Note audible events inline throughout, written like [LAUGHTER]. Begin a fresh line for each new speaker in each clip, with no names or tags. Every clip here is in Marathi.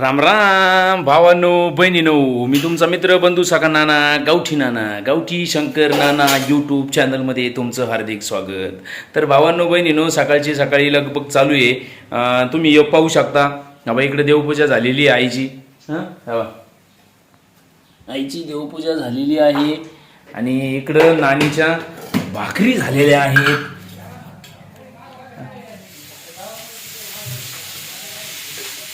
राम राम भावानो बहिणीनो मी तुमचा मित्र बंधू सका नाना गावठी नाना गावठी शंकर नाना यूट्यूब चॅनलमध्ये तुमचं हार्दिक स्वागत. तर भावांनो बहिणीनो सकाळची सकाळी लगबग चालू आहे. तुम्ही योग पाहू शकता. बाबा इकडे देवपूजा झालेली आहे आईची. हां? बा. आईची देवपूजा झालेली आहे आणि इकडं नानीच्या भाकरी झालेल्या आहेत.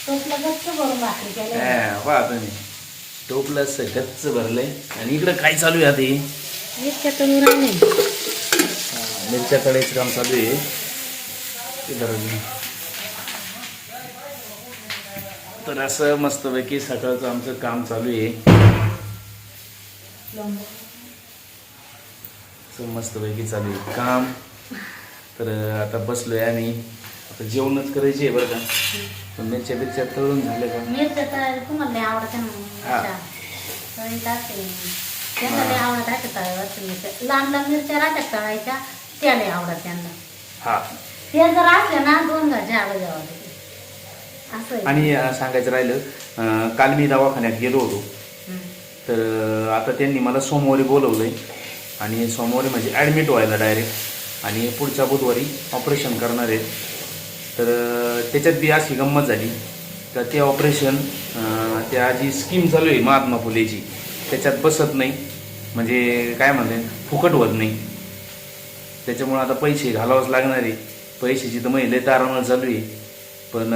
टोपलं गच्च भरून भाकरी केल्या.
हा, पहा तुम्ही. टोपलं असं गच्च भरलंय. आणि इकडं काय चालू आहे
राहिले
हा, मिरच्या तळायचं काम चालू आहे. धरलं. तर असं मस्तपैकी सकाळचं आमचं काम चालू आहे. असं मस्तपैकी चालू आहे काम. तर आता बसलोय आम्ही. आता जेवणच करायची आहे बरं का? पण मिरच्या बिरच्या तळून झाले का?
मिरच्या तर तुम्हाला लय आवडते ना
हा.
मिरच्या. तळी टाकते त्यांना लय आवडत आहे तळायवरच्या मिरच्या. लहान लहान मिरच्या राहतात तळायच्या त्या लय आवडत त्यांना.
हा.
ते जर असले ना दोन घरचे आवड आवडते असं आहे.
आणि अं, सांगायचं राहिलं अं, काल मी दवाखान्यात गेलो होतो.
हम्म.
तर अं, आता त्यांनी मला सोमवारी बोलवलं आहे आणि सोमवारी म्हणजे ॲडमिट व्हायला डायरेक्ट आणि पुढच्या बुधवारी ऑपरेशन करणार आहेत. तर त्याच्यात बी अशी गंमत झाली. तर ते ऑपरेशन त्या जी स्कीम चालू आहे महात्मा फुलेची त्याच्यात बसत नाही. म्हणजे काय म्हणते फुकट होत नाही. त्याच्यामुळं आता पैसे घालावंच लागणार आहे. पैशाची तर महिला तारामळ चालू आहे. पण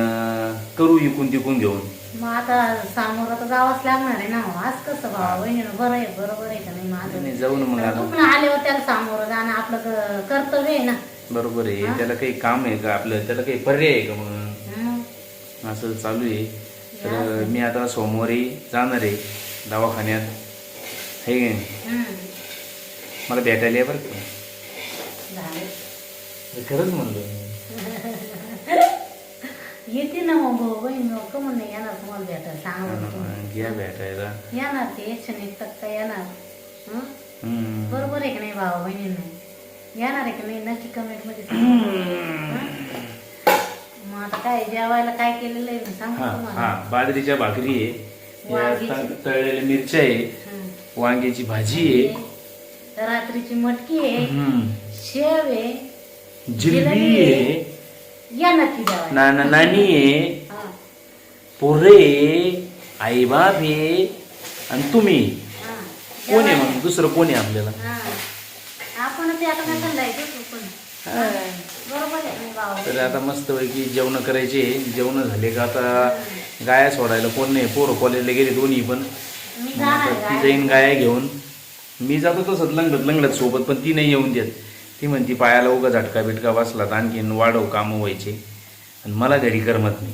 करू इकून तिकून घेऊन.
मग आता सामोरं तर जावंच लागणार आहे ना आज कसं भावा बहिणीनं बरं आहे बरोबर आहे का नाही? माझं
जाऊ ना मग आता.
आल्यावर त्याला सामोरं जाणं आपलं क- कर्तव्य आहे ना.
बरोबर आहे? त्याला काही काम आहे का आपलं? त्याला काही पर्याय आहे का मग. असं चालू आहे. तर मी आता सोमवारी जाणार आहे दवाखान्यात. हे. मला भेटायला आहे बरं का. हे खरंच म्हणलो.
येते ना मग कमून नाही येणार तुम्हाला भेटायला. सांगा
घ्या भेटायला.
येणार ते एकशे एक टक्का येणार. बरोबर आहे की नाही भाऊ बहिणींना? येणार आहे की नाही? नक्की कमेंटमध्ये सांगा. हं? मग आता काय जेवायला काय केलेलं आहे? सांगू
हा
तुम्हाला.
हा. बाजरीच्या भाकरी आहे. या
वांगीची.
त- तळलेल्या मिरच्या आहे.
हं.
वांग्याची भाजी आहे.
रात्रीची मटकी आहे.
हम्म.
शेव आहे.
जिलेबी आहे.
या नक्की जेवायला.
नाना नानी आहे.
हं.
पोरे आहे. आई बाप आहे. आणि तुम्ही?
हं.
कोण आहे. मग? दुसरं कोण आहे आपल्याला?
हं.
तर आता मस्तपैकी जेवण करायचे. जेवण झाले का आता गाया सोडायला कोण नाही. पोरं कॉलेजला गेले दोन्ही पण. ती जाईन गाया घेऊन. मी जातो तसंच लंगडत लंगडत सोबत पण ती नाही येऊन देत. ती म्हणती पायाला उगा झटका बिटका बसला तर आणखीन वाढव कामं व्हायचे. आणि मला घरी करमत नाही?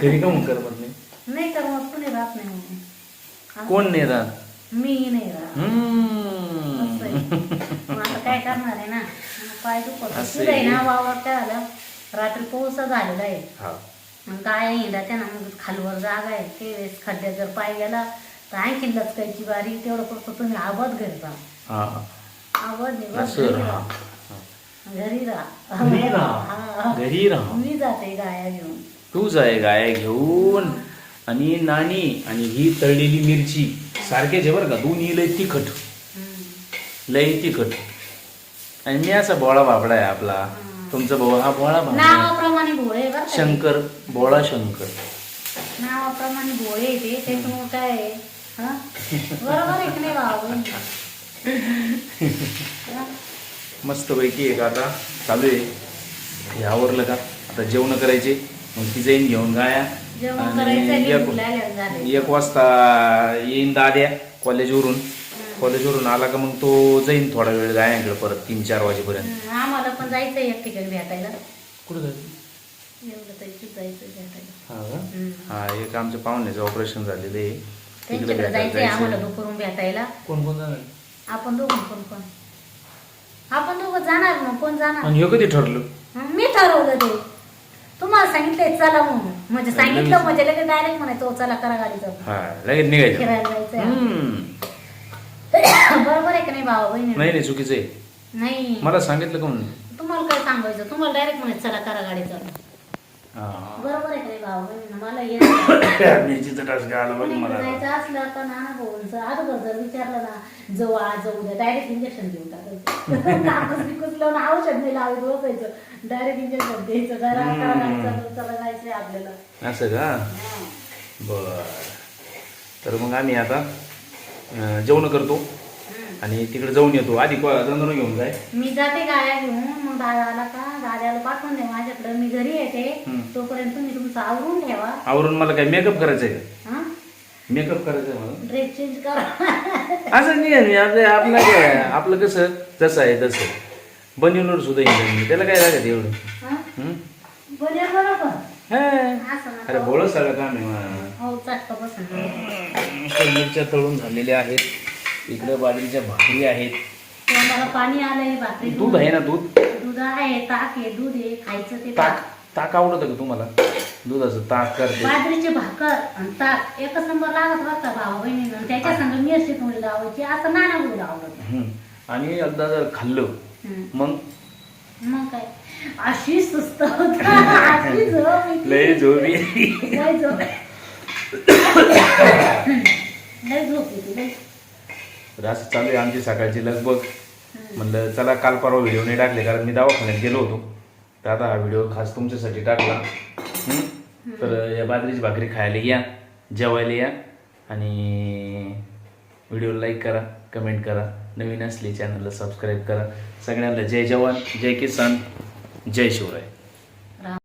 घरी का मग करमत नाही?
कोण नाही
राहत?
मी नाही आता काय करणार आहे ना? पाय दुखत आहे ना. वावर काय झालं रात्री पाऊस झालेला आहे.
हा.
मग गाय हिंडा त्या ना मग खालवर जागा आहे. ते वेळेस खड्ड्यात जर पाय गेला तर आणखीन लचकायची बारी. तेवढं करतो तुम्ही आवाज घरी राहा
हा.
आवाज
असं
घरी
राहा.
घरी राहा. हा. मी जाते गाया घेऊन.
तूच आहे गाय घेऊन. आणि नाणी आणि ही तळलेली मिरची. सारखेच आहे बरं का? दोन्ही लय तिखट. लय तिखट. आणि मी असा भोळा बाबडा आहे आपला. तुमचा भाऊ हा भोळा बाबडा आहे.
नावाप्रमाणे भोळे बरं का?
शंकर भोळा शंकर.
नावाप्रमाणे भोळे आहे ते. त्याच्यामुळे काय आहे. हं? बरोबर आहे की नाही भाऊ?
मस्तपैकी एक आता चालू आहे. हे आवरलं का? आता जेवण करायचे. मग ती जाईन घेऊन गाया
जेवण करायचं
आणि
लिहून
एक-
झाले
एक वाजता येईन दाद्या कॉलेजवरून. कॉलेजवरून आला का मग तो जाईन थोडा वेळ गायांकडे परत तीन चार वाजेपर्यंत.
हं, आम्हाला पण जायचं एक ठिकाणी भेटायला.
कुठं जायचं?
एवढं तरी जायचं भेटायला.
हा एक आमच्या पाहुण्याचं ऑपरेशन झालेलं आहे. तिकडे
त्यांच्याकडे
भेटायला
जायचंय आम्हाला
जायचं
दुपारून भेटायला.
कोण कोण जाणार?
आपण दोघं कोण कोण? आपण दोघं जाणार ना कोण जाणार?
आणि हे कधी ठरलं?
हं, मी ठरवलं ते. तुम्हाला सांगितलंय चला म्हणून म्हणजे सांगितलं. म्हणजे लगेच डायरेक्ट म्हणायचं "ओ, चला करा गाडी जाऊ
हा लगेच निघायचं.
फिरायला
हम्म.
बरोबर आहे की नाही भावा बहिणी?
नाही नाही चुकीचं आहे.
नाही.
मला सांगितलं का म्हणून?
तुम्हाला काय सांगायचं? तुम्हाला डायरेक्ट म्हणायचं चला करा गाडी चालू
हा.
बरोबर आहे भाऊ? मला येत नाही. [COUGHS]
मिरचीचा टास्क आला बघ
पण
मला
इकडे जायचं असलं तर नाना भाऊंचं अगोदर जर विचारलं ना जाऊ आज जाऊ उद्या डायरेक्ट इंजेक्शन देऊन टाकायचं [LAUGHS] कापूस बिकूस लावून औषध नाही लावत बसायचं डायरेक्ट इंजेक्शन द्यायचं जरा जायचं, चला जायचंय आपल्याला
असं का
हा.
बर तर मग आम्ही आता अं, जेवण करतो. आणि तिकडे जाऊन येतो. आधी जनावर घेऊन जाय.
मी जाते गाड्या घेऊन. मग दादा आला का दाद्याला पाठवून दे माझ्याकडे. मी घरी येते. तोपर्यंत तुम्ही तुमचं आवरून ठेवा.
आवरून मला काय मेकअप करायचं आहे का मेकअप करायचं मला.
ड्रेस चेंज करा.
असं नाही आपलं आपलं काय आपलं कसं? जसं आहे तसं. बनवलं सुद्धा येईल मी त्याला काय लागत एवढं? अरे. बोलत सगळं काम आहे. मला
हो
मिरच्या तळून झालेल्या आहेत. इकडे बाजरीच्या भाकरी आहेत.
तोंडाला पाणी आलंय भाकरी
दूध आहे ना दूध?
दूध आहे ताक आहे दूध आहे खायचं ते
ताक
ताक.
आवडतं का तुम्हाला? दुधाचं ताक करते.
बाजरीचे भाकर आणि ताक एकच नंबर लागत बघता भाऊ बहिणीनं. त्याच्या संग मिरची थोडी लावायची असं नाना गुड आवडत.
हं. आणि एकदा जर खाल्लं
हम्म.
मग?
मग काय? अशी सुस्त होता अशी [LAUGHS] झोप येते.
लय झोपी
लय झोप [LAUGHS] लय झोप येते लय.
तर असं चालू आहे आमची सकाळची लगबग. म्हणलं चला काल परवा व्हिडिओ नाही टाकले कारण मी दवाखान्यात गेलो होतो. तर आता हा व्हिडिओ खास तुमच्यासाठी टाकला. तर या बाजरीची भाकरी खायला या जेवायला या आणि व्हिडिओ लाईक करा कमेंट करा. नवीन असले चॅनलला सबस्क्राईब करा. सगळ्यांना जय जवान जय किसान जय शिवराय.